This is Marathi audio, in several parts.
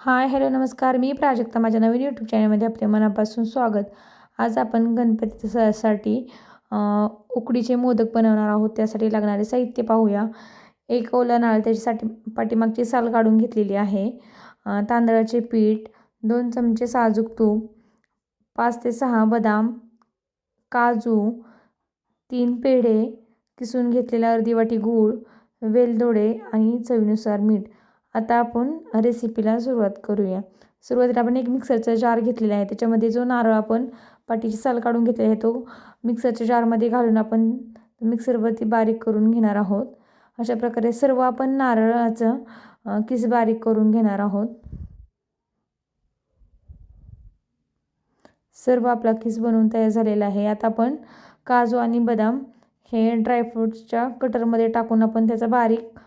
हाय हॅलो नमस्कार. मी प्राजक्ता. माझ्या नवीन यूट्यूब चॅनलमध्ये आपले मनापासून स्वागत. आज आपण गणपती सणासाठी साठी उकडीचे मोदक बनवणार आहोत. त्यासाठी लागणारे साहित्य पाहूया. एक ओला नाळ त्याच्यासाठी पाठीमागची साल काढून घेतलेली आहे. तांदळाचे पीठ दोन चमचे साजूक तूप पाच ते सहा बदाम काजू तीन पेढे किसून घेतलेला अर्धी वाटी गूळ वेलदोडे आणि चवीनुसार मीठ. आता आपण रेसिपीला सुरुवात करूया. सुरुवातीला आपण एक मिक्सरचा जार घेतलेला आहे. त्याच्यामध्ये जो नारळ आपण पाठीची साल काढून घेतलेला आहे तो मिक्सरच्या जारमध्ये घालून आपण मिक्सरवरती बारीक करून घेणार आहोत. अशा प्रकारे सर्व आपण नारळाचं किस बारीक करून घेणार आहोत. सर्व आपला किस बनवून तयार झालेला आहे. आता आपण काजू आणि बदाम हे ड्रायफ्रूट्सच्या कटरमध्ये टाकून आपण त्याचा बारीक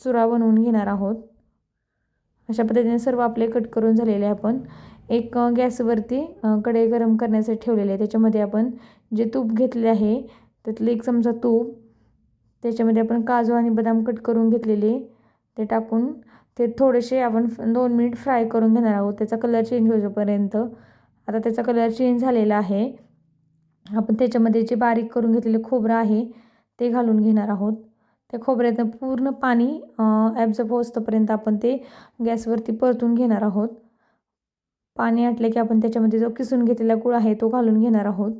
चुरा बनवून घेणार आहोत. अशा पद्धतीने सर्व आपले कट करून झालेले आपण. एक गॅसवरती कढई गरम करण्यासाठी ठेवलेले आहे. त्याच्यामध्ये आपण जे तूप घेतले आहे त्यातलं एक चमचा तूप त्याच्यामध्ये आपण काजू आणि बदाम कट करून घेतलेले ते टाकून ते थोडेसे आपण दोन मिनिट फ्राय करून घेणार आहोत. त्याचा कलर चेंज होईपर्यंत. आता त्याचा कलर चेंज झालेला आहे. आपण त्याच्यामध्ये जे बारीक करून घेतलेले खोबरं आहे ते घालून घेणार आहोत. त्या खोबऱ्यातनं पूर्ण पाणी ॲब्झॉर्ब होतपर्यंत आपण ते गॅसवरती परतून घेणार आहोत. पाणी आटले की आपण त्याच्यामध्ये जो किसून घेतलेला गुळ आहे तो घालून घेणार आहोत.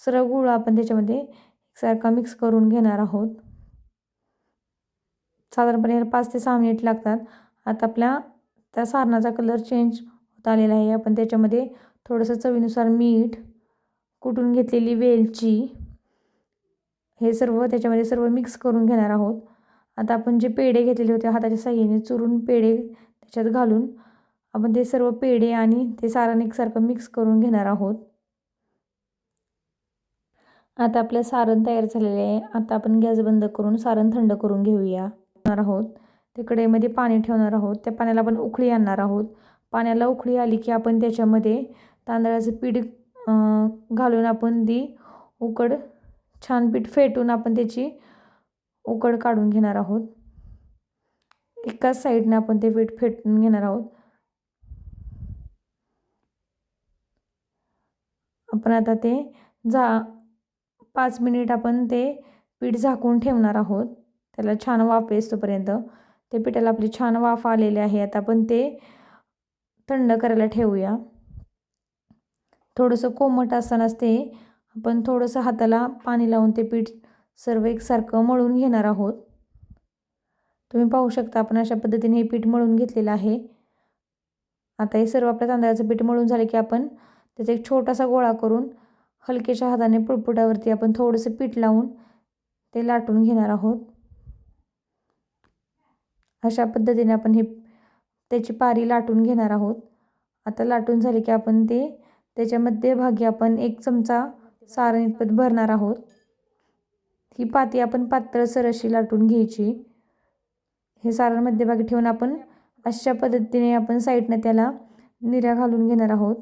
सर्व गुळ आपण त्याच्यामध्ये एकसारखा मिक्स करून घेणार आहोत. साधारणपणे पाच ते सहा मिनिट लागतात. आता आपल्या त्या सारणाचा कलर चेंज होत आलेला आहे. आपण त्याच्यामध्ये थोडंसं चवीनुसार मीठ कुटून घेतलेली वेलची हे सर्व त्याच्यामध्ये सर्व मिक्स करून घेणार आहोत. आता आपण जे पेढे घेतलेले होते हाताच्या साह्याने चुरून पेढे त्याच्यात घालून आपण ते सर्व पेढे आणि ते सारण एकसारखं मिक्स करून घेणार आहोत. आता आपलं सारण तयार झालेले आहे. आता आपण गॅस बंद करून सारण थंड करून घेऊया. आहोत. ते कढईमध्ये पाणी ठेवणार आहोत. त्या पाण्याला आपण उकळी आणणार आहोत. पाण्याला उकळी आली की आपण त्याच्यामध्ये तांदळाचं पीठ घालून आपण ती उकड छान पीठ फेटून आपण त्याची उकड काढून घेणार आहोत. एकाच साईडने आपण ते पीठ फेटून घेणार आहोत. आपण आता ते झा पाच मिनिट आपण ते पीठ झाकून ठेवणार आहोत. त्याला छान वाफ येतोपर्यंत ते पिठाला आपली छान वाफ आलेले आहे. आता आपण ते थंड करायला ठेवूया. थोडंसं कोमट असतानाच ते आपण थोडंसं हाताला पाणी लावून ते पीठ सर्व एकसारखं मळून घेणार आहोत. तुम्ही पाहू शकता आपण अशा पद्धतीने हे पीठ मळून घेतलेलं आहे. आता हे सर्व आपल्या तांदळाचं पीठ मळून झालं की आपण त्याचा एक छोटासा गोळा करून हलकेच्या हाताने पुळपुटावरती आपण थोडंसं पीठ लावून ते लाटून घेणार आहोत. अशा पद्धतीने आपण हे त्याची पारी लाटून घेणार आहोत. आता लाटून झाले की आपण ते त्याच्या मध्यभागी आपण एक चमचा सारण इतपत भरणार आहोत. ही पाती आपण पात्र अशी लाटून घ्यायची. हे सारण मध्यभागी ठेवून आपण अशा पद्धतीने आपण साईडनं त्याला निऱ्या घालून घेणार आहोत.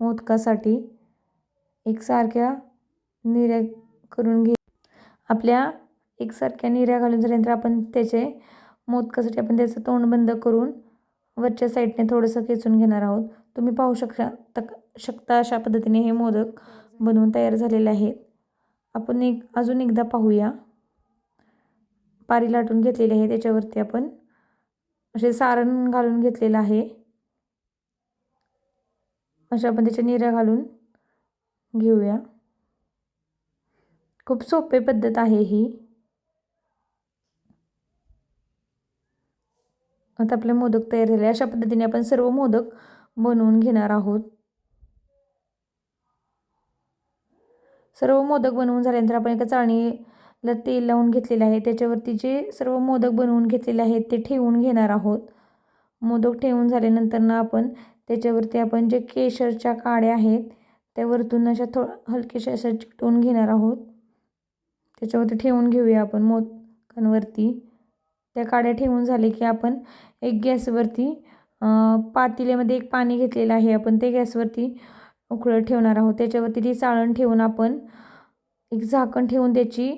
मोदकासाठी एकसारख्या निऱ्या करून घे. आपल्या एकसारख्या निऱ्या घालून झाल्यानंतर आपण त्याचे मोदकासाठी आपण त्याचं तोंड बंद करून वरच्या साईडने थोडंसं खेचून घेणार आहोत. तुम्ही पाहू शकता शकता अशा पद्धतीने हे मोदक बनवून तयार झालेले आहेत. आपण एक अजून एकदा पाहूया. पारी लाटून घेतलेली आहे. त्याच्यावरती आपण असे सारण घालून घेतलेलं आहे. अशा आपण त्याच्या निऱ्या घालून घेऊया. खूप सोपे पद्धत आहे ही. आता आपले मोदक तयार झाले अशा पद्धतीने आपण सर्व मोदक बनवून घेणार आहोत. सर्व मोदक बनवून झाल्यानंतर आपण एका चाळणीला तेल लावून घेतलेलं आहे. त्याच्यावरती जे सर्व मोदक बनवून घेतलेले आहेत ते ठेवून घेणार आहोत. मोदक ठेवून झाल्यानंतर ना आपण त्याच्यावरती आपण जे केशरच्या काड्या आहेत त्यावरतून अशा थो हलकेशा अशा चिकटवून घेणार आहोत. त्याच्यावरती ठेवून घेऊया आपण मोदकांवरती. त्या काड्या ठेवून झाले की आपण एक गॅसवरती पातेल्यामध्ये एक पाणी घेतलेलं आहे. आपण ते गॅसवरती उकळत ठेवणार आहोत. त्याच्यावरती ती चाळण ठेवून आपण एक झाकण ठेवून त्याची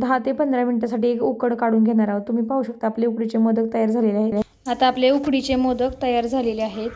दहा ते पंधरा मिनटासाठी एक उकड काढून घेणार आहोत. तुम्ही पाहू शकता आपले उकडीचे मोदक तयार झालेले आहेत. आता आपले उकडीचे मोदक तयार झालेले आहेत.